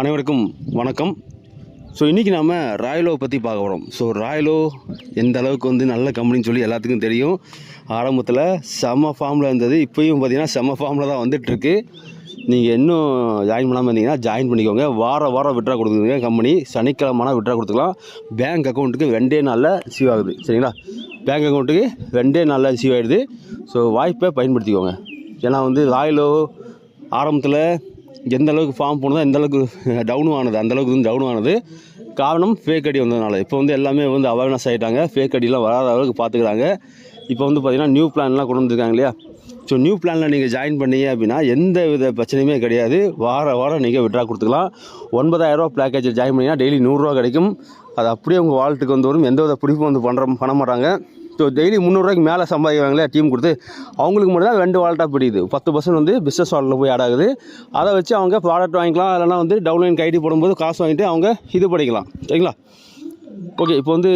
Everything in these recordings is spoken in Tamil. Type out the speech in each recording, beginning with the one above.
அனைவருக்கும் வணக்கம். ஸோ இன்றைக்கி நாம் ராயலோ பற்றி பார்க்க போகிறோம் ஸோ ராயலோ எந்த அளவுக்கு வந்து நல்ல கம்பெனின்னு சொல்லி எல்லாத்துக்கும் தெரியும். ஆரம்பத்தில் செம்ம ஃபார்மில் இருந்தது. இப்போயும் பார்த்தீங்கன்னா செம ஃபார்மில் தான் வந்துட்டுருக்கு. நீங்கள் இன்னும் ஜாயின் பண்ணாமல் இருந்தீங்கன்னா ஜாயின் பண்ணிக்கோங்க. வார வாரம் விட்ரா கொடுக்குதுங்க கம்பெனி சனிக்கிழமைனா விட்ரா கொடுத்துக்கலாம். பேங்க் அக்கௌண்ட்டுக்கு ரெண்டே நாளில் ரிசீவ் ஆகுது. சரிங்களா? பேங்க் அக்கௌண்ட்டுக்கு ரெண்டே நாளில் ரிசீவ் ஆகிடுது ஸோ வாய்ப்பை பயன்படுத்திக்கோங்க. ஏன்னா வந்து ராயலோ ஆரம்பத்தில் எந்த அளவுக்கு ஃபார்ம் போனதோ எந்த அளவுக்கு டவுனும் ஆனது அந்த அளவுக்கு வந்து டவுனும் ஆனது. காரணம் ஃபேக் அடி வந்ததுனால. இப்போ வந்து எல்லாமே வந்து அவேர்னஸ் ஆகிட்டாங்க ஃபேக் அடிலாம் வராத அளவுக்கு பார்த்துக்கிறாங்க இப்போ வந்து பார்த்திங்கன்னா நியூ பிளான்லாம் கொண்டு வந்திருக்காங்க இல்லையா? ஸோ நியூ பிளானில் நீங்கள் ஜாயின் பண்ணீங்க அப்படின்னா எந்த வித பிரச்சனையுமே கிடையாது. வார வாரம் நீங்கள் விட்ரா கொடுத்துக்கலாம். ஒன்பதாயிரரூவா பேக்கேஜில் ஜாயின் பண்ணிங்கன்னா டெய்லி நூறுரூவா கிடைக்கும். அது அப்படியே உங்கள் வாழ்த்துக்கு வந்து வரும். எந்த வித பிடிப்பும் வந்து பண்ணுற பண்ண மாட்டாங்க. டெய்லி முந்நூறுரூவாய்க்கு மேலே சம்பாதிக்கிறாங்களே டீம் கொடுத்து அவங்களுக்கு மட்டும் தான் ரெண்டு வாலெட்டாக பிடிக்குது. பத்து பர்சன்ட் வந்து பிஸ்னஸ் வாலில் போய் ஆட் ஆகுது. அதை வச்சு அவங்க ப்ராடக்ட் வாங்கிக்கலாம் இல்லைனா வந்து டவுன்லைன் ஐடி போடும்போது காசு வாங்கிட்டு அவங்க இது பண்ணிக்கலாம். சரிங்களா? ஓகே இப்போ வந்து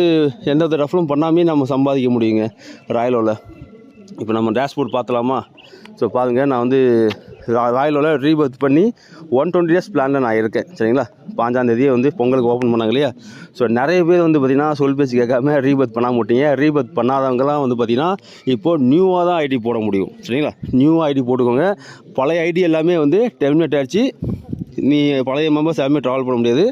எந்த வித ரெஃபரும் பண்ணாமே நம்ம சம்பாதிக்க முடியுங்க. ராயலோவில் இப்போ நம்ம டேஷ்போர்ட் பார்த்தலாமா? ஸோ பாருங்க நான் வந்து ராயலோவில் ரீபர்த் பண்ணி ஒன் டுவெண்ட்டி டேஸ் பிளானில் நான் இருக்கேன். சரிங்களா? பாஞ்சாந்தேதியே வந்து பொங்கலுக்கு ஓப்பன் பண்ணாங்க இல்லையா? ஸோ நிறைய பேர் வந்து பார்த்திங்கன்னா சொல் பேச்சு கேட்காம ரீபர்த் பண்ணாம மாட்டீங்க ரீபர்த் பண்ணாதவங்கலாம் வந்து பார்த்திங்கன்னா இப்போது நியூவாக தான் ஐடி போட முடியும். சரிங்களா? நியூவாக ஐடி போட்டுக்கோங்க. பழைய ஐடி எல்லாமே வந்து டெர்மினேட் ஆகிடுச்சு நீ பழைய மெம்பர்ஸ் எல்லாமே ட்ராவல் பண்ண முடியாது.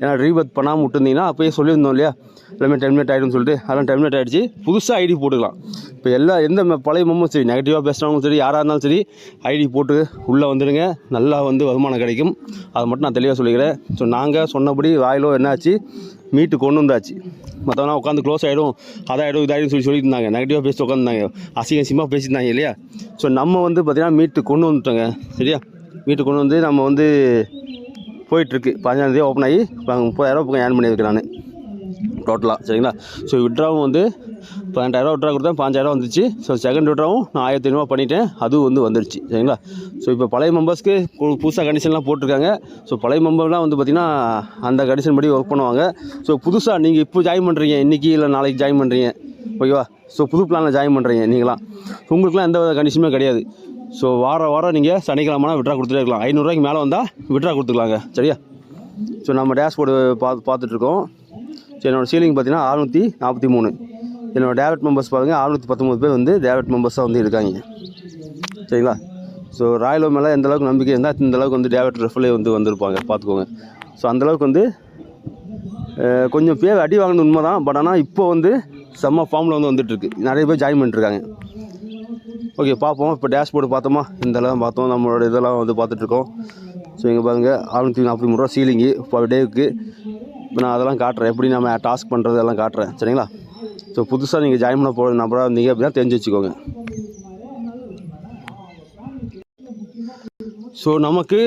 ஏன்னா ரீபர்த் பண்ணாமல் விட்டுருந்தீங்கன்னா அப்போயே சொல்லியிருந்தோம் இல்லையா? எல்லாமே டெர்மினேட் ஆகிடும்னு சொல்லிட்டு அதெல்லாம் டெர்மினேட் ஆகிடுச்சு புதுசாக ஐடி போட்டுக்கலாம். இப்போ எல்லா எந்த ம- பழைய மெம்பரும் சரி நெகட்டிவாக பேசுகிறவங்களும் சரி யாராக இருந்தாலும் சரி ஐடி போட்டு உள்ளே வந்துடுங்க. நல்லா வந்து வருமானம் கிடைக்கும். அதை மட்டும் நான் தெளிவாக சொல்லிக்கிறேன். ஸோ நாங்கள் சொன்னபடி வாயிலோ என்னாச்சு மீட்டு கொண்டு வந்தாச்சு. மற்றவங்க உட்காந்து க்ளோஸ் ஆகிடும் அதாயிடும் இதாயிடும் சொல்லி சொல்லியிருந்தாங்க. நெகட்டிவாக பேசி உட்காந்துருந்தாங்க அசிங்க அசிங்கமாக பேசியிருந்தாங்க இல்லையா? ஸோ நம்ம வந்து பார்த்திங்கன்னா மீட்டு கொண்டு வந்துட்டோங்க சரியா? மீட்டு கொண்டு வந்து நம்ம வந்து போயிட்டுருக்கு. பதினஞ்சாந்தேதி ஓப்பன் ஆகி இப்போ முப்பதாயிரம் பக்கம் ஏர்ன் பண்ணியிருக்கேன் நான். டோட்டலாக சரிங்களா? ஸோ விட்ராவும் வந்து பன்னெண்டாயிரம் விட்ரா கொடுத்தேன் பாஞ்சாயிரம் வந்துச்சு ஸோ செகண்ட் விட்ராவும் நான் ஆயிரத்தி ஐநூறுவா பண்ணிட்டேன் அதுவும் வந்து வந்துருச்சு சரிங்களா? ஸோ இப்போ பழைய மெம்பர்ஸ்க்கு புதுசாக கண்டிஷன்லாம் போட்டிருக்காங்க. ஸோ பழைய மெம்பர்லாம் வந்து பார்த்திங்கன்னா அந்த கண்டிஷன் படி ஒர்க் பண்ணுவாங்க. ஸோ புதுசாக நீங்கள் இப்போ ஜாயின் பண்ணுறீங்க இன்றைக்கி இல்லை நாளைக்கு ஜாயின் பண்ணுறீங்க ஓகேவா? ஸோ புது பிளானில் ஜாயின் பண்ணுறீங்க நீங்களாம். ஸோ உங்களுக்குலாம் எந்த வித கண்டிஷனுமே கிடையாது. ஸோ வார வாரம் நீங்கள் சனிக்கிழமனா விட்ரா கொடுத்துட்டே இருக்கலாம். ஐநூறுரூவாய்க்கு மேலே வந்தால் விட்ரா கொடுத்துக்கலாங்க சரியா? ஸோ நம்ம டேஷ்போர்டு பார்த்து பார்த்துட்ருக்கோம் ஸோ என்னோடய சீலிங் பார்த்தீங்கன்னா அறுநூற்றி நாற்பத்தி மூணு. என்னோடய டேவட் மெம்பர்ஸ் பாருங்கள் அறுநூற்றி பத்தொம்பது பேர் வந்து டேவட் மெம்பர்ஸாக வந்து இருக்காங்க. சரிங்களா? ஸோ ராயலோ மேலே எந்த அளவுக்கு நம்பிக்கை இருந்தால் இந்த அளவுக்கு வந்து டேவட் ரெஃபலே வந்து வந்திருப்பாங்க பார்த்துக்கோங்க. ஸோ அந்தளவுக்கு வந்து கொஞ்சம் பேர் அடி வாங்கினது உண்மை தான் பட் ஆனால் இப்போ வந்து செம்ம ஃபார்மில் வந்து வந்துட்டுருக்கு. நிறைய பேர் ஜாயின் பண்ணிட்டுருக்காங்க. ஓகே பார்ப்போம். இப்போ டேஷ்போர்டு பார்த்தோமா? இந்த இதெல்லாம் பார்த்தோம். நம்மளோட இதெல்லாம் வந்து பார்த்துட்ருக்கோம் ஸோ இங்கே பாருங்கள் அறுநூற்றி நாற்பத்தி மூணு ரூபா சீலிங்கு பர் டேவுக்கு இப்போ நான் அதெல்லாம் காட்டுறேன். எப்படி நம்ம டாஸ்க் பண்ணுறது எல்லாம் காட்டுறேன். சரிங்களா? ஸோ புதுசாக நீங்கள் ஜாயின் பண்ண போகிற நம்பராக இருந்தீங்க அப்படின்னா தெரிஞ்சு வச்சுக்கோங்க. ஸோ நமக்கு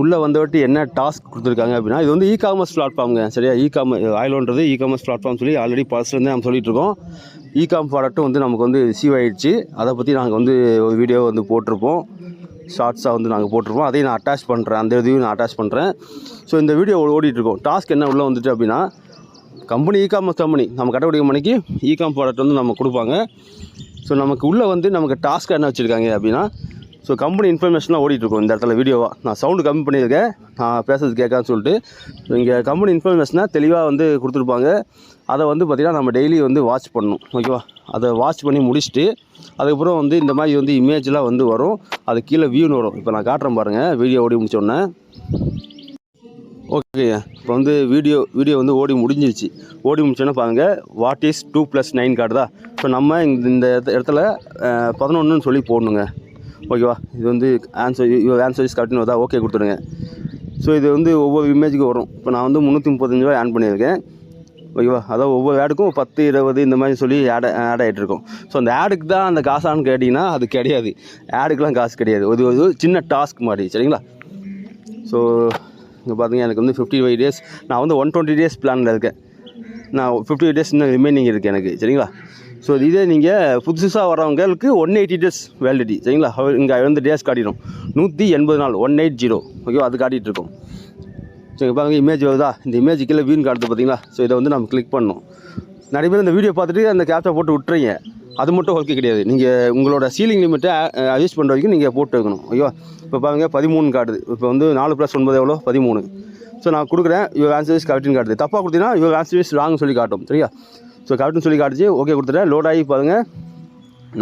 உள்ளே வந்தவட்டி என்ன டாஸ்க் கொடுத்துருக்காங்க அப்படின்னா இது வந்து இ காமர்ஸ் பிளாட்ஃபார்முங்க சரியா? இ காமர்ஸ் ஆயிலோன்றது இ காமர்ஸ் பிளாட்ஃபார்ம் சொல்லி ஆல்ரெடி பர்ஸ்லேருந்து நம்ம சொல்லிட்டு இருக்கோம். இ காம் ப்ராடக்ட்டும் வந்து நமக்கு வந்து ரிசீவ் ஆகிடுச்சு அதை பற்றி நாங்கள் வந்து ஒரு வீடியோ வந்து போட்டிருப்போம். ஷார்ட்ஸாக வந்து நாங்கள் போட்டிருப்போம் அதையும் நான் அட்டாச் பண்ணுறேன் அந்த இதையும் நான் அட்டாச் பண்ணுறேன் ஸோ இந்த வீடியோ ஓடிட்டுருக்கோம். டாஸ்க் என்ன உள்ளே வந்துட்டு அப்படின்னா கம்பெனி இ காமர்ஸ் கம்பெனி நம்ம கடைப்பிடிக்க மணிக்கு இ காம் ப்ராடக்ட் வந்து நம்ம கொடுப்பாங்க. ஸோ நமக்கு உள்ளே வந்து நமக்கு டாஸ்க் என்ன வச்சுருக்காங்க அப்படின்னா ஸோ கம்பெனி இன்ஃபர்மேஷனாக ஓடிட்டுருக்கோம் இந்த இடத்துல வீடியோவாக நான் சவுண்டு கம்மி பண்ணியிருக்கேன். நான் பேசுறது கேட்கான்னு சொல்லிட்டு. இங்கே கம்பெனி இன்ஃபர்மேஷனாக தெளிவாக வந்து கொடுத்துருப்பாங்க. அதை வந்து பார்த்திங்கன்னா நம்ம டெய்லி வந்து வாட்ச் பண்ணணும். ஓகேவா அதை வாஷ் பண்ணி முடிச்சுட்டு அதுக்கப்புறம் வந்து இந்த மாதிரி வந்து இமேஜ்லாம் வந்து வரும். அது கீழே வியூன்னு வரும். இப்போ நான் காட்டுறேன் பாருங்கள் வீடியோ ஓடி முடிச்சோடனே ஓகே இப்போ வந்து வீடியோ வீடியோ வந்து ஓடி முடிஞ்சிருச்சு. ஓடி முடிச்சோன்னே பாருங்கள் what is two plus nine card so நம்ம இந்த இந்த இடத்துல பதினொன்றுன்னு சொல்லி போடணுங்க. ஓகேவா இது வந்து ஆன்சர் யுவர் ஆன்சர் இஸ் கரெக்டுன்னு ஓகே கொடுத்துருங்க ஸோ இது வந்து ஒவ்வொரு இமேஜுக்கு வரும். இப்போ நான் வந்து முந்நூற்றி முப்பத்தஞ்சு ரூபா ஆன் பண்ணியிருக்கேன். ஓகேவா? அதாவது ஒவ்வொரு ஆடுக்கும் பத்து இருபது இந்த மாதிரி சொல்லி ஆட் ஆட் ஆகிட்ருக்கும் ஸோ அந்த ஆடுக்கு தான் அந்த காசான்னு கேட்டிங்கன்னா அது கிடையாது. ஆடுக்கெலாம் காசு கிடையாது. ஒரு ஒரு சின்ன டாஸ்க் மாதிரி சரிங்களா? ஸோ இங்கே பார்த்தீங்க எனக்கு வந்து ஃபிஃப்டி ஃபைவ் டேஸ் நான் வந்து ஒன் டுவெண்ட்டி டேஸ் பிளானில் இருக்கேன். நான் ஃபிஃப்டி டேஸ் இன்னும் ரிமைனிங் இருக்குது எனக்கு சரிங்களா? ஸோ இதே நீங்கள் புதுசாக வரவங்களுக்கு ஒன் எயிட்டி டேஸ் வேலிடிட்டி சரிங்களா? இங்கே வந்து டேஸ் காட்டிடும். நூற்றி எண்பது நாள் ஒன் எயிட் ஜீரோ ஓகேவா? அது காட்டிகிட்ருக்கோம் ஸோ இப்போ பாருங்க இமேஜ் வருதா? இந்த இமேஜ் கீழே வீண் காட்டுது பார்த்தீங்களா ஸோ இதை வந்து நம்ம கிளிக் பண்ணணும். நிறைய பேர் இந்த வீடியோ பார்த்துட்டு அந்த கேப்சா போட்டு விட்டுறீங்க அது மட்டும் ஒர்க்கு கிடையாது. நீங்கள் உங்களோட சீலிங் லிமிட்டை அட்ஜஸ்ட் பண்ணுற வரைக்கும் நீங்கள் போட்டு வைக்கணும். ஐயோ இப்போ பாருங்க பதிமூணு காட்டுது. இப்போ வந்து நாலு ப்ளஸ் ஒன்பது எவ்வளோ? பதிமூணு. ஸோ நான் கொடுக்குறேன். இவ்வளோ ஆன்சர் இஸ் கரெக்ட்னு காட்டுது. தப்பாக கொடுத்தீங்கன்னா இவ்வளோ ஆன்சர் இஸ் ராங்னு சொல்லி காட்டும். சரியா? ஸோ கரெக்ட்னு சொல்லி காட்டுச்சு. ஓகே கொடுத்துட்டேன். லோட் ஆகி பாருங்க.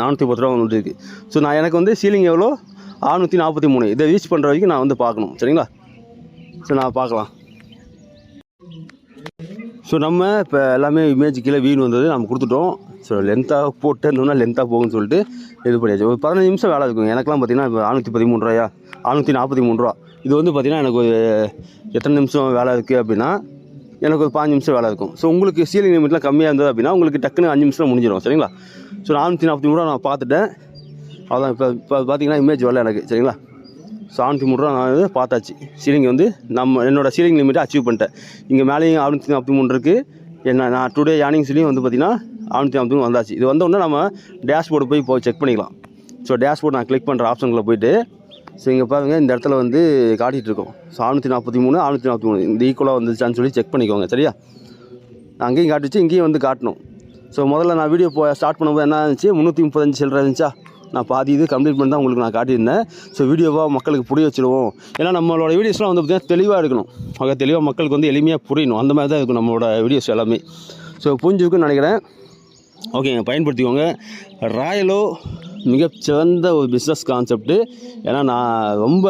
நானூற்றி பத்து ரூபா வந்துட்டு இருக்குது ஸோ நான் எனக்கு வந்து சீலிங் எவ்வளோ? அறுநூற்றி நாற்பத்தி மூணு. இதை ரீச் பண்ணுற வரைக்கும் நான் வந்து பார்க்கணும். சரிங்களா? ஸோ நான் பார்க்கலாம். ஸோ நம்ம இப்போ எல்லாமே இமேஜ் கீழே வீண் வந்தது நம்ம கொடுத்துட்டோம். ஸோ லென்த்தாக போட்டு இருந்தோம்னா லென்த்தாக போகும்னு சொல்லிட்டு இது பண்ணியாச்சு. ஒரு பதினஞ்சு நிமிஷம் வேலை இருக்கும். எனக்குலாம் பார்த்தீங்கன்னா இப்போ நானூற்றி பதிமூணு ரூபாயா? நானூற்றி நாற்பத்தி மூணு ரூபா. இது வந்து பார்த்தீங்கன்னா எனக்கு ஒரு எத்தனை நிமிஷம் வேலை இருக்குது அப்படின்னா எனக்கு ஒரு பாஞ்சு நிமிஷம் வேலை இருக்கும். ஸோ உங்களுக்கு சீலிங் லிமிட்லாம் கம்மியாக இருந்தது அப்படின்னா உங்களுக்கு டக்குன்னு அஞ்சு நிமிஷம் முடிஞ்சிடும் சரிங்களா? ஸோ நானூற்றி நாற்பத்தி மூணு ரூபா நான் பார்த்துட்டேன். அதான் இப்போ இப்போ பார்த்தீங்கன்னா இமேஜ் வரல எனக்கு சரிங்களா? செவன்ட்டி மூணு ரூபா நான் வந்து பார்த்தாச்சு. சீலிங் வந்து நம்ம என்னோட சீலிங் லிமிட்டை அச்சீவ் பண்ணிட்டேன். இங்கே மேலேயும் அறுநூற்றி நாற்பத்தி மூணு இருக்குது என்ன நான் டுடே யானிங்ஸ்லேயும் வந்து பார்த்திங்கன்னா அறுநூற்றி நாற்பத்தி மூணு வந்தாச்சு. இது வந்தோடனே நம்ம டேஷ்போர்டு போய் போய் செக் பண்ணிக்கலாம். ஸோ டேஷ்போர்ட் நான் கிளிக் பண்ணுற ஆப்ஷனில் போயிட்டு ஸோ இங்கே பாருங்கள் இந்த இடத்துல வந்து காட்டிகிட்ருக்கோம் ஸோ அறுநூற்றி நாற்பத்தி மூணு அறுநூற்றி நாற்பத்தி மூணு. இந்த ஈக்குவலாக வந்துச்சான்னு சொல்லி செக் பண்ணிக்கோங்க சரியா? அங்கேயும் காட்டுச்சு இங்கேயும் வந்து காட்டணும். ஸோ முதல்ல நான் வீடியோ போ ஸ்டார்ட் பண்ணும்போது என்ன இருந்துச்சு முந்நூற்றி முப்பத்தஞ்சு சில்லற இருந்துச்சா? நான் பாதி இது கம்ப்ளீட் பண்ணி தான் உங்களுக்கு நான் காட்டியிருந்தேன். ஸோ வீடியோவாக மக்களுக்கு புரிய வச்சுருவோம். ஏன்னா நம்மளோட வீடியோஸ்லாம் வந்து பார்த்திங்கன்னா தெளிவாக இருக்கணும். ஓகே தெளிவாக மக்களுக்கு வந்து எளிமையாக புரியணும். அந்த மாதிரி தான் இருக்கும் நம்மளோட வீடியோஸ் எல்லாமே. ஸோ புரிஞ்சுக்குன்னு நினைக்கிறேன். ஓகேங்க பயன்படுத்திக்கோங்க. ராயலோ மிகச்சிறந்த ஒரு பிஸ்னஸ் கான்செப்ட்டு ஏன்னா நான் ரொம்ப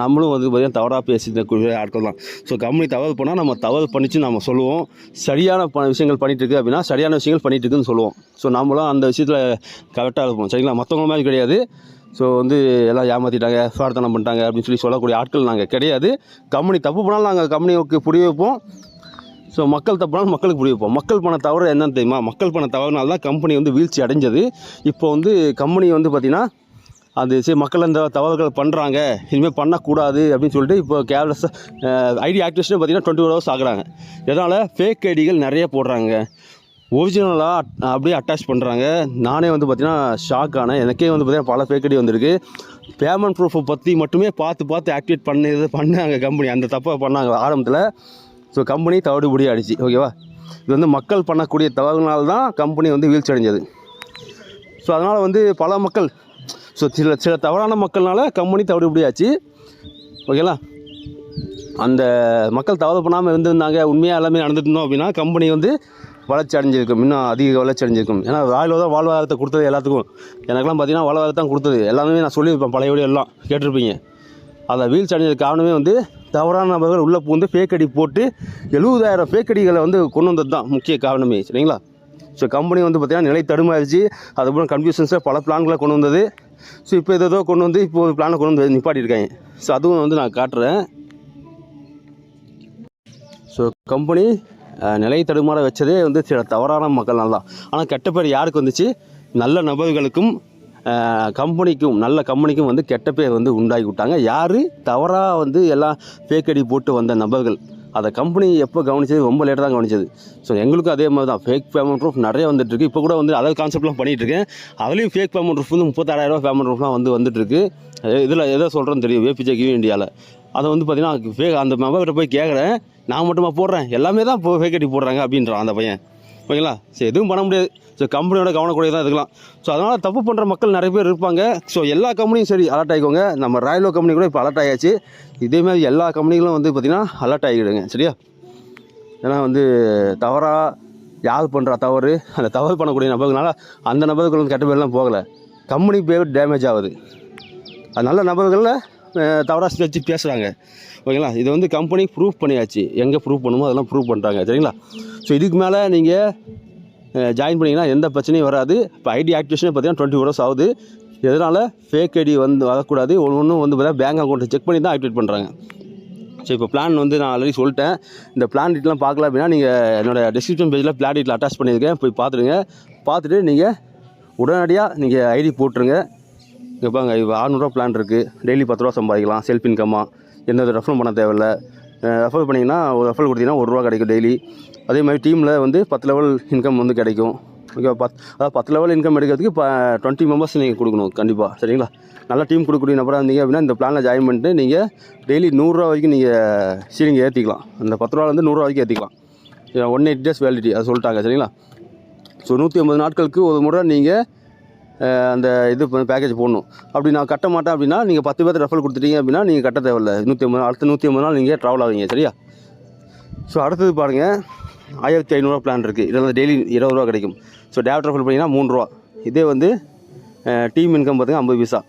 நம்மளும் வந்து பார்த்திங்கன்னா தவறாக பேசிட்டு ஆட்கள் தான். ஸோ கம்பெனி தவறு பண்ணால் நம்ம தவறு பண்ணிச்சு நம்ம சொல்லுவோம். சரியான ப விஷயங்கள் பண்ணிகிட்டு இருக்கு அப்படின்னா சரியான விஷயங்கள் பண்ணிகிட்ருக்குன்னு சொல்லுவோம். ஸோ நம்மளும் அந்த விஷயத்தில் கரெக்டாக இருப்போம். சரிங்களா? மற்றவங்க மாதிரி கிடையாது. ஸோ வந்து எல்லாம் ஏமாற்றிட்டாங்க சுவார்த்தனம் பண்ணிட்டாங்க அப்படின்னு சொல்லி சொல்லக்கூடிய ஆட்கள் நாங்கள் கிடையாது. கம்பெனி தப்பு பண்ணாலும் நாங்கள் கம்பெனிக்கு புரிய வைப்போம். ஸோ மக்கள் தப்புனாலும் மக்களுக்கு புரிய வைப்போம். மக்கள் பண்ண தவறு என்னன்னு தெரியுமா? மக்கள் பண்ண தவறுனால தான் கம்பெனி வந்து வீழ்ச்சி அடைஞ்சது. இப்போ வந்து கம்பெனி வந்து பார்த்திங்கன்னா அது சரி மக்கள் அந்த தவறுகள் பண்ணுறாங்க இனிமேல் பண்ணக்கூடாது அப்படின்னு சொல்லிட்டு இப்போ கேர்லெஸ்ஸாக ஐடி ஆக்டிவேஷன் பார்த்தீங்கன்னா டுவெண்ட்டி ஃபோர் ஹவர்ஸ் ஆகுறாங்க. இதனால் ஃபேக் ஐடிகள் நிறைய போடுறாங்க. ஒரிஜினலாக அப்படியே அட்டாச் பண்ணுறாங்க நானே வந்து பார்த்திங்கன்னா ஷாக் ஆனேன். எனக்கே வந்து பார்த்திங்கன்னா பல ஃபேக் ஐடி வந்திருக்கு. பேமெண்ட் ப்ரூஃபை பற்றி மட்டுமே பார்த்து பார்த்து ஆக்டிவேட் பண்ணது பண்ணாங்க கம்பெனி அந்த தப்பை பண்ணாங்க ஆரம்பத்தில். ஸோ கம்பெனி தவிடுபடி அடிச்சு ஓகேவா இது வந்து மக்கள் பண்ணக்கூடிய தவறுனால தான் கம்பெனி வந்து வீழ்ச்சி அடைஞ்சது ஸோ அதனால் வந்து பல மக்கள் ஸோ சில சில தவறான மக்கள்னால கம்பெனி தவிடுபடி ஆச்சு ஓகேங்களா அந்த மக்கள் தவறு பண்ணாமல் இருந்திருந்தாங்க உண்மையாக எல்லாமே நடந்துட்டு இருந்தோம் அப்படின்னா கம்பெனி வந்து வளர்ச்சி அடைஞ்சிருக்கும். இன்னும் அதிக வளர்ச்சி அடைஞ்சிருக்கும். ஏன்னா ராயில் தான் வாழ்வாதாரத்தை கொடுத்தது எல்லாத்துக்கும். எனக்கெல்லாம் பார்த்தீங்கன்னா வாழ்வாதாரத்தை தான் கொடுத்தது. எல்லாமே நான் சொல்லியிருப்பேன் பழைய வீடியோ எல்லாம் கேட்டிருப்பீங்க. அதை வீழ்ச்சி அடைஞ்சது காரணமே வந்து தவறான நபர்கள் உள்ளே பூந்து ஃபேக் அடி போட்டு எழுபதாயிரம் ஃபேக் அடிகளை வந்து கொண்டு வந்தது தான் முக்கிய காரணமே சரிங்களா? ஸோ கம்பெனி வந்து பார்த்திங்கன்னா நிலை தடுமாறிச்சு. அதுக்கப்புறம் கன்ஃபியூஷன்ஸாக பல பிளான்களை கொண்டு வந்தது. ஸோ இப்போ ஏதோ கொண்டு வந்து இப்போ ஒரு பிளானை கொண்டு வந்து நிப்பாட்டியிருக்காங்க ஸோ அதுவும் வந்து நான் காட்டுறேன். ஸோ கம்பெனி நிலை தடுமாற வச்சதே வந்து சில தவறான மக்கள்னால தான். ஆனால் கெட்ட பேர் யாருக்கு வந்துச்சு? நல்ல நபர்களுக்கும் கம்பெனிக்கும் நல்ல கம்பெனிக்கும் வந்து கெட்ட பேர் வந்து உண்டாகி விட்டாங்க. யார்? தவறாக வந்து எல்லாம் ஃபேக் அடி போட்டு வந்த நபர்கள். அதை கம்பெனி எப்போ கவனிச்சது? ரொம்ப லேட்டாக தான் கவனிச்சது. ஸோ எங்களுக்கும் அதே மாதிரி தான். ஃபேக் பேமெண்ட் ப்ரூஃப் நிறைய வந்துட்டுருக்கு. இப்போ கூட வந்து அதர் கான்செப்ட்லாம் பண்ணிகிட்டு இருக்கேன். அதுலேயும் ஃபேக் பேமெண்ட் ப்ரூஃப் வந்து முப்பத்தாறாயிரரூவா பேமெண்ட் ப்ரூஃப்லாம் வந்து வந்துட்டுருக்கு. இதில் எதை சொல்கிறேன்னு தெரியும்? வேபிஜே கிவ் இந்தியாவில் அதை வந்து பார்த்தீங்கன்னா ஃபேக் அந்த மெம்பர்கிட்ட போய் கேட்குறேன் நான் மட்டுமா போடுறேன். எல்லாமே தான் இப்போ ஃபேக் அடி போடுறாங்க அப்படின்றான் அந்த பையன். ஓகேங்களா? சரி எதுவும் பண்ண முடியாது. ஸோ கம்பெனியோட கவனக்கூடிய தான் இருக்கலாம் ஸோ அதனால் தப்பு பண்ணுற மக்கள் நிறைய பேர் இருப்பாங்க. ஸோ எல்லா கம்பெனியும் சரி அலர்ட் ஆகிக்கோங்க நம்ம ராயலோ கம்பெனி கூட இப்போ அலர்ட் ஆகியாச்சு இதே மாதிரி எல்லா கம்பெனிகளும் வந்து பார்த்திங்கன்னா அலர்ட் ஆகிடுங்க சரியா? ஏன்னா வந்து தவறாக யார் பண்ணுற தவறு? அந்த தவறு பண்ணக்கூடிய நபர்கள்னால அந்த நபர்கள் வந்து கெட்ட பேர்லாம் போகலை. கம்பெனி பேர் டேமேஜ் ஆகுது. அது நல்ல நபர்களில் தவறாக வச்சு பேசுகிறாங்க ஓகேங்களா? இது வந்து கம்பெனி ப்ரூஃப் பண்ணியாச்சு. எங்கே ப்ரூஃப் பண்ணுமோ அதெல்லாம் ப்ரூஃப் பண்ணுறாங்க சரிங்களா? ஸோ இதுக்கு மேலே நீங்கள் ஜாயின் பண்ணிங்கன்னா எந்த பிரச்சனையும் வராது. இப்போ ஐடி ஆக்டிவேஷனே பார்த்தீங்கன்னா டுவெண்ட்டி ஹவர்ஸ் ஆகுது. எதனால்? ஃபேக் ஐடி வந்து வரக்கூடாது. ஒன்று ஒன்று வந்து பார்த்தா பேங்க் அக்கௌண்ட்டை செக் பண்ணி தான் ஆக்டிவேட் பண்ணுறாங்க ஸோ இப்போ பிளான் வந்து நான் ஆல்ரெடி சொல்லிட்டேன். இந்த பிளான் டீட்லாம் பார்க்கல அப்படின்னா நீங்கள் என்னோடய டிஸ்கிரிப்ஷன் பேஜில் பிளான் டீட்டில் அட்டாச் பண்ணியிருக்கேன் போய் பார்த்துடுங்க. பார்த்துட்டு நீங்கள் உடனடியாக நீங்கள் ஐடி போட்டுருங்க. இங்கே பாருங்க இப்போ அறநூறுவா பிளான் இருக்குது டெய்லி பத்து ரூபா சம்பாதிக்கலாம். செல்ஃப் இன்கம்மாக எந்த வித ரெஃபர் பண்ண தேவையில்ல. ரெஃபர் பண்ணிங்கன்னா ஒரு ரெஃபர் கொடுத்தீங்கன்னா ஒரு ரூபா கிடைக்கும் டெய்லி அதே மாதிரி டீமில் வந்து பத்து லெவல் இன்கம் வந்து கிடைக்கும். ஓகே பத் அதாவது பத்து லெவல் இன்கம் எடுக்கிறதுக்கு இப்போ டுவெண்ட்டி மெம்பர்ஸ் நீங்கள் கொடுக்கணும். கண்டிப்பாக சரிங்களா? நல்லா டீம் கொடுக்கக்கூடிய நபராக இருந்தீங்க அப்படின்னா இந்த பிளானில் ஜாயின் பண்ணிட்டு நீங்கள் டெய்லி நூறுரூவா வரைக்கும் நீங்கள் சீலிங் ஏற்றிக்கலாம் அந்த பத்து ரூபாலேருந்து நூறுரூவா வரைக்கும் ஏற்றிக்கலாம் ஒன் எயிட் டேஸ் வேலிடிட்டி அதை சொல்லிட்டாங்க. சரிங்களா? ஸோ நூற்றி ஐம்பது நாட்களுக்கு ஒரு முறை நீங்கள் அந்த இது பேக்கேஜ் போடணும். அப்படி நான் கட்ட மாட்டேன் அப்படின்னா நீங்கள் பத்து பேர்த்து ரெஃபர் கொடுத்துட்டீங்க அப்படின்னா நீங்கள் கட்ட தேவையில்ல. நூற்றி ஐம்பது அடுத்த நூற்றி ஐம்பது நாள் நீங்கள் ட்ராவல் ஆவீங்க சரியா? ஸோ அடுத்தது பாருங்கள் ஆயிரத்தி ஐநூறுரூவா பிளான் இருக்குது இதில் வந்து டெய்லி இருபது ரூபா கிடைக்கும். ஸோ டேப் ரெஃபர் பண்ணிங்கன்னா மூணு ரூபா. இதே வந்து டீம் இன்கம் பார்த்திங்கன்னா ஐம்பது பைசா.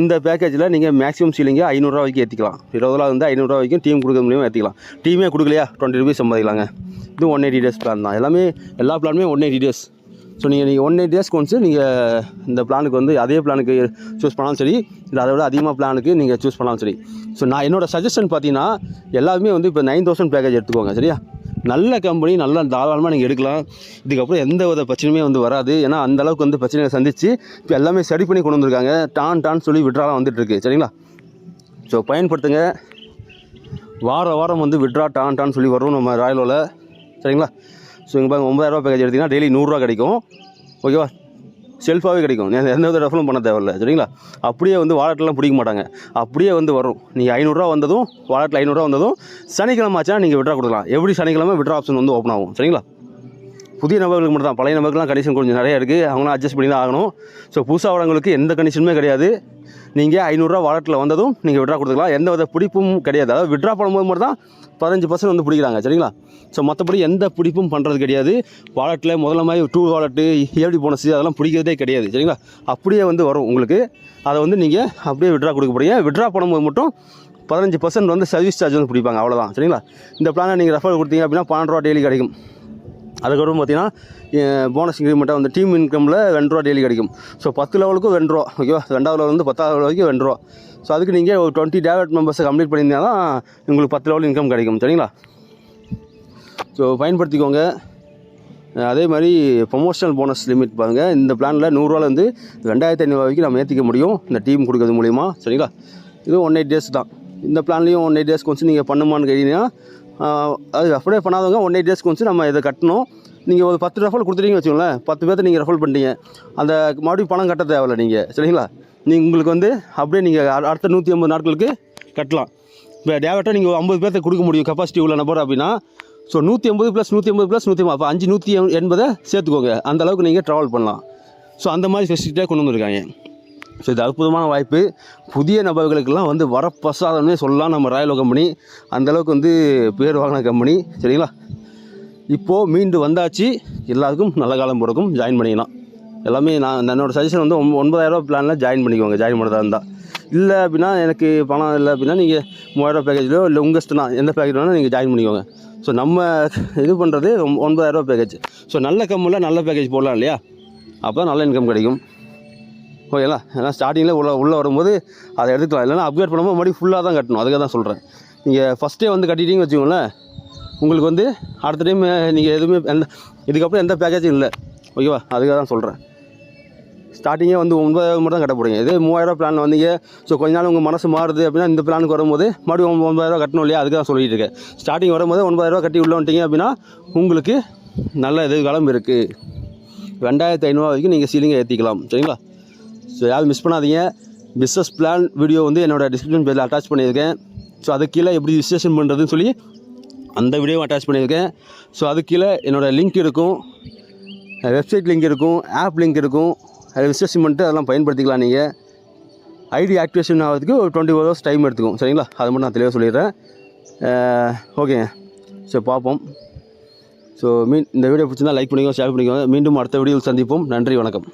இந்த பேக்கேஜில் நீங்கள் மேக்ஸிமம் சீலிங்க ஐநூறுரூவா வரைக்கும் ஏற்றிக்கலாம் இருபது ரூபா வந்து ஐநூறுரூவா வரைக்கும் டீம் கொடுக்க முடியும் ஏற்றிக்கலாம் டீமே கொடுக்கலையா? டுவெண்ட்டி ருபீஸ் சம்பாதிக்கலாங்க இது ஒன் எயிட்டி டேஸ் பிளான் தான். எல்லாமே எல்லா பிளானுமே ஒன் எயிட்டி டேஸ் ஸோ நீங்கள் நீங்கள் ஒன் எயிட் டேஸ்க்கு ஒன்ஸ் நீங்கள் இந்த பிளானுக்கு வந்து அதே பிளானுக்கு சூஸ் பண்ணாலும் சரி இல்லை அதை விட அதிகமாக பிளானுக்கு நீங்கள் சூஸ் பண்ணாலும் சரி. ஸோ நான் என்னோடய சஜஷன் பார்த்தீங்கன்னா எல்லாருமே வந்து இப்போ நைன் தௌசண்ட் பேக்கேஜ் எடுத்துக்கோங்க சரியா? நல்ல கம்பெனி நல்ல தாராளமாக நீங்கள் எடுக்கலாம். இதுக்கப்புறம் எந்த வித பிரச்சனையுமே வந்து வராது. ஏன்னா அந்த அளவுக்கு வந்து பிரச்சனையை சந்தித்து இப்போ எல்லாமே சரி பண்ணி கொண்டு வந்திருக்காங்க. டான் டான் சொல்லி விட்ராலாம் வந்துட்டுருக்கு சரிங்களா? ஸோ பயன்படுத்துங்க. வார வாரம் வந்து விட்ரா டான் டான் சொல்லி வரும் நம்ம ராயலோவில் சரிங்களா? ஸோ இங்கே பாருங்கள் ஒன்பதாயிரரூபா பேக்கேஜ் எடுத்திங்கன்னா டெய்லி நூறுரூவா கிடைக்கும். ஓகேவா செல்ஃபாகவே கிடைக்கும். எந்த வித ரெஃபரும் பண்ண தேவையில்ல சரிங்களா? அப்படியே வந்து வாலெட்லாம் பிடிக்க மாட்டாங்க. அப்படியே வந்து வரும். நீங்கள் ஐநூறுரூவா வந்ததும் வாலெட்டில் ஐநூறுரூவா வந்ததும் சனிக்கிழமை ஆச்சுன்னா நீங்கள் விட்ரா கொடுக்கலாம். எப்படி சனிக்கிழமை? விட்ரா ஆப்ஷன் வந்து ஓப்பன் ஆகும் சரிங்களா? புதிய நபர்களுக்கு மட்டும் தான் பழைய நபர்களுக்குலாம் கண்டிஷன் கொஞ்சம் நிறைய இருக்குது அவங்களாம் அட்ஜஸ்ட் பண்ணி தான் ஆகணும். ஸோ புதுசாக வரவங்களுக்கு எந்த கண்டிஷனுமே கிடையாது. நீங்கள் ஐநூறுரூவா வாலெட்டில் வந்ததும் நீங்கள் விட்ரா கொடுத்துக்கலாம். எந்த வித பிடிப்பும் கிடையாது. அதாவது விட்ரா பண்ணும்போது மட்டும் தான் பதினஞ்சு பர்சன்ட் வந்து பிடிக்கிறாங்க. சரிங்களா? ஸோ மற்றபடி எந்த பிடிப்பும் பண்ணுறது கிடையாது. வாலெட்டில் முதல்ல மாதிரி டூ வாலெட்டு ஏடி போனஸ் அதெல்லாம் பிடிக்கிறதே கிடையாது. சரிங்களா? அப்படியே வந்து வரும் உங்களுக்கு. அதை வந்து நீங்கள் அப்படியே விட்ரா கொடுக்க போகிறீங்க விட்ரா பண்ணும்போது மட்டும் பதினஞ்சு பர்சன்ட் வந்து சர்வீஸ் சார்ஜ் வந்து பிடிப்பாங்க. அவ்வளோதான் சரிங்களா? இந்த பிளானை நீங்கள் ரெஃபர் கொடுத்தீங்க அப்படின்னா பன்னெண்டு ரூபா டெய்லி கிடைக்கும். அதுக்கப்புறம் பார்த்தீங்கன்னா போனஸ் இன்க்ரிமெண்ட்டாக வந்து டீம் இன்கமில் ரெண்டு ரூபா டெய்லி கிடைக்கும். ஸோ பத்து லெவலுக்கும் ரெண்டு ரூபா. ஓகேவா ரெண்டாவது லெவல் வந்து பத்தாவது லெவல் வரைக்கும் ரெண்டு ரூபா. ஸோ அதுக்கு நீங்கள் ஒரு டுவெண்ட்டி டேவட் மெம்பர்ஸை கம்ப்ளீட் பண்ணியிருந்தால் தான் உங்களுக்கு பத்து லெவல் இன்கம் கிடைக்கும். சரிங்களா? ஸோ பயன்படுத்திக்கோங்க. அதே மாதிரி ப்ரொமோஷனல் போனஸ் லிமிட் பாருங்கள் இந்த பிளானில் நூறுரூவாலேருந்து ரெண்டாயிரத்தி ஐநூறுரூவா வரைக்கும் நம்ம ஏற்றிக்க முடியும். இந்த டீம் கொடுக்கறது மூலிமா சரிங்களா? இது ஒன் எயிட் டேஸ் தான். இந்த பிளான்லேயும் ஒன் எயிட் டேஸ்க்கு கொஞ்சம் நீங்கள் பண்ணுமான்னு கேட்டிங்கன்னா அது அப்படியே பண்ணாதவங்க ஒன் எயிட் டேஸ்க்கு வந்து நம்ம இதை கட்டணும். நீங்கள் ஒரு பத்து ரெஃபல் கொடுத்துட்டீங்கன்னு வச்சுக்கோங்களேன் பத்து பேர்த்த நீங்கள் ரெஃபல் பண்ணிட்டீங்க. அந்த மறுபடியும் பணம் கட்ட தேவையில்ல நீங்கள் சரிங்களா? நீங்கள் உங்களுக்கு வந்து அப்படியே நீங்கள் அடுத்த நூற்றி ஐம்பது நாட்களுக்கு கட்டலாம். இப்போ டேரெக்டாக நீங்கள் ஐம்பது பேர்த்த கொடுக்க முடியும் கெப்பாசிட்டி உள்ள நபர் அப்படின்னா. ஸோ நூற்றி ஐம்பது ப்ளஸ் நூற்றி ஐம்பது ப்ளஸ் நூற்றி அப்போ அஞ்சு நூற்றி எண்பதை சேர்த்துக்கோங்க. அந்த அளவுக்கு நீங்கள் ட்ராவல் பண்ணலாம். ஸோ அந்த மாதிரி ஃபெசிலிட்டியாக கொண்டு வந்திருக்காங்க. ஸோ இது அற்புதமான வாய்ப்பு. புதிய நபர்களுக்கெல்லாம் வந்து வரப்பிரசாதம்னே சொல்லலாம் நம்ம ராயலோ கம்பெனி. அந்தளவுக்கு வந்து பேர் வாங்கின கம்பெனி. சரிங்களா? இப்போது மீண்டு வந்தாச்சு. எல்லாருக்கும் நல்ல காலம் பிறக்கும். ஜாயின் பண்ணிக்கலாம். எல்லாமே நான் என்னோடய சஜஷன் வந்து ஒன்ப- ஒன்பதாயிரரூபா பிளானில் ஜாயின் பண்ணிக்கோங்க. ஜாயின் பண்ணுறதா இருந்தால் இல்லை அப்படின்னா எனக்கு பணம் இல்லை அப்படின்னா நீங்கள் மூவாயிரரூபா பேக்கேஜ்லையோ இல்லை உங்கள் இஷ்டம் எந்த பேக்கேஜ் வேணாலும் நீங்கள் ஜாயின் பண்ணிக்கோங்க. ஸோ நம்ம இது பண்ணுறது ஒன்பதாயிரரூபா பேக்கேஜ் ஸோ நல்ல கம்மில் நல்ல பேக்கேஜ் போடலாம் இல்லையா? அப்போ தான் நல்ல இன்கம் கிடைக்கும். ஓகேங்களா ஏன்னா ஸ்டார்டிங்கில் உள்ள உள்ளே வரும்போது அதை எடுத்துக்கலாம். இல்லைன்னா அப்கிரேட் பண்ணும்போது மறுபடியும் ஃபுல்லாக தான் கட்டணும். அதுக்காக தான் சொல்கிறேன் நீங்கள் ஃபஸ்ட்டே வந்து கட்டிட்டீங்கன்னு வச்சுக்கோங்களேன் உங்களுக்கு வந்து அடுத்த டைம் நீங்கள் எதுவுமே எந்த இதுக்கப்புறம் எந்த பேக்கேஜும் இல்லை. ஓகேவா அதுக்காக தான் சொல்கிறேன் ஸ்டார்டிங்கே வந்து ஒன்பதாயிரம் மட்டும் தான் கட்ட போகிறீங்க இதே மூவாயிரம் பிளான் வந்தீங்க. ஸோ கொஞ்ச நாள் உங்கள் மனசு மாறுது அப்படின்னா இந்த பிளானுக்கு வரும்போது மறுபடியும் ஒன்ப- கட்டணும் இல்லையா? அதுக்கு தான் சொல்லிட்டு இருக்கேன். ஸ்டார்டிங் வரும்போது ஒன்பதாயிரரூவா கட்டி உள்ள வந்துட்டீங்க அப்படின்னா உங்களுக்கு நல்ல எதிர்காலம் இருக்குது ரெண்டாயிரத்து ஐநூறுவா வரைக்கும் நீங்கள் சீலிங்கை ஏற்றிக்கலாம் சரிங்களா? ஸோ யாரும் மிஸ் பண்ணாதீங்க. பிஸ்னஸ் பிளான் வீடியோ வந்து என்னோடய டிஸ்கிரிப்ஷன் பேஜில் அட்டாச் பண்ணியிருக்கேன். ஸோ அது கீழே எப்படி ரிஜிஸ்ட்ரேஷன் பண்ணுறதுன்னு சொல்லி அந்த வீடியோவும் அட்டாச் பண்ணியிருக்கேன். ஸோ அது கீழே என்னோடய லிங்க் இருக்கும். வெப்சைட் லிங்க் இருக்கும். ஆப் லிங்க் இருக்கும். அதை ரிஜிஸ்ட்ரேஷன் பண்ணிட்டு அதெல்லாம் பயன்படுத்திக்கலாம் நீங்கள் ஐடி ஆக்டிவேஷன் ஆகிறதுக்கு ஒரு டுவெண்ட்டி ஃபோர் ஹவர்ஸ் டைம் எடுத்துக்கும். சரிங்களா? அது மட்டும் நான் தெளிவாக சொல்லிடுறேன். ஓகேங்க ஸோ பார்ப்போம். ஸோ மீன் இந்த வீடியோ பிடிச்சிருந்தால் லைக் பண்ணிக்கோங்க ஷேர் பண்ணிக்கோங்க. மீண்டும் அடுத்த வீடியோவில் சந்திப்போம். நன்றி வணக்கம்.